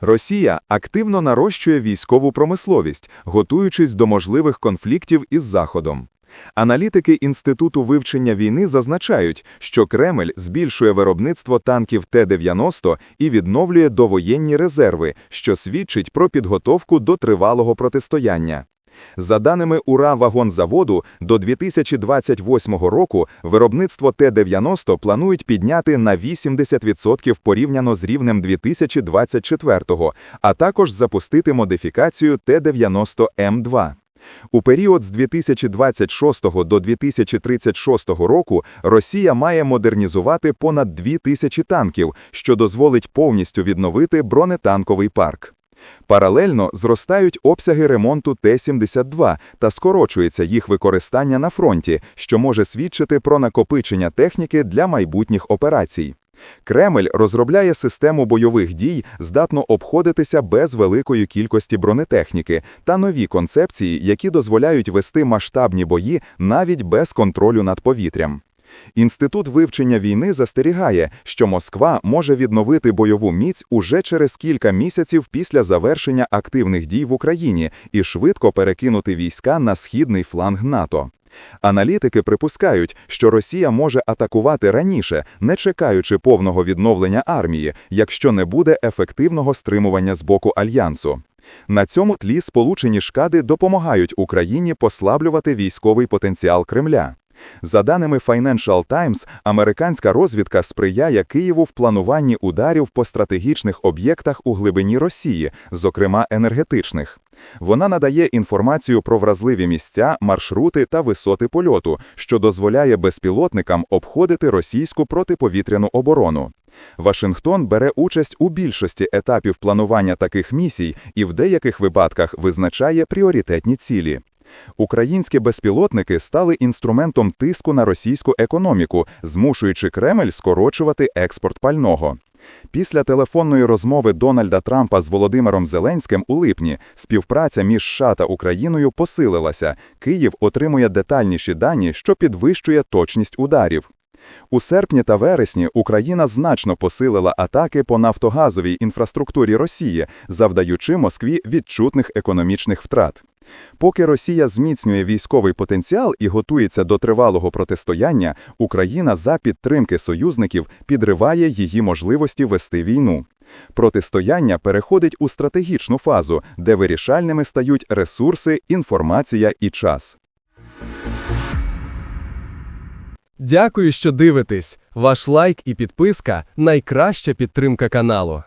Росія активно нарощує військову промисловість, готуючись до можливих конфліктів із Заходом. Аналітики Інституту вивчення війни зазначають, що Кремль збільшує виробництво танків Т-90 і відновлює довоєнні резерви, що свідчить про підготовку до тривалого протистояння. За даними Ура-вагонзаводу, до 2028 року виробництво Т-90 планують підняти на 80% порівняно з рівнем 2024-го, а також запустити модифікацію Т-90М2. У період з 2026 до 2036 року Росія має модернізувати понад 2 тисячі танків, що дозволить повністю відновити бронетанковий парк. Паралельно зростають обсяги ремонту Т-72 та скорочується їх використання на фронті, що може свідчити про накопичення техніки для майбутніх операцій. Кремль розробляє систему бойових дій, здатно обходитися без великої кількості бронетехніки та нові концепції, які дозволяють вести масштабні бої навіть без контролю над повітрям. Інститут вивчення війни застерігає, що Москва може відновити бойову міць уже через кілька місяців після завершення активних дій в Україні і швидко перекинути війська на східний фланг НАТО. Аналітики припускають, що Росія може атакувати раніше, не чекаючи повного відновлення армії, якщо не буде ефективного стримування з боку альянсу. На цьому тлі Сполучені Шкади допомагають Україні послаблювати військовий потенціал Кремля. За даними Financial Times, американська розвідка сприяє Києву в плануванні ударів по стратегічних об'єктах у глибині Росії, зокрема енергетичних. Вона надає інформацію про вразливі місця, маршрути та висоти польоту, що дозволяє безпілотникам обходити російську протиповітряну оборону. Вашингтон бере участь у більшості етапів планування таких місій і в деяких випадках визначає пріоритетні цілі. Українські безпілотники стали інструментом тиску на російську економіку, змушуючи Кремль скорочувати експорт пального. Після телефонної розмови Дональда Трампа з Володимиром Зеленським у липні співпраця між США та Україною посилилася. Київ отримує детальніші дані, що підвищує точність ударів. У серпні та вересні Україна значно посилила атаки по нафтогазовій інфраструктурі Росії, завдаючи Москві відчутних економічних втрат. Поки Росія зміцнює військовий потенціал і готується до тривалого протистояння, Україна за підтримки союзників підриває її можливості вести війну. Протистояння переходить у стратегічну фазу, де вирішальними стають ресурси, інформація і час. Дякую, що дивитесь. Ваш лайк і підписка найкраща підтримка каналу.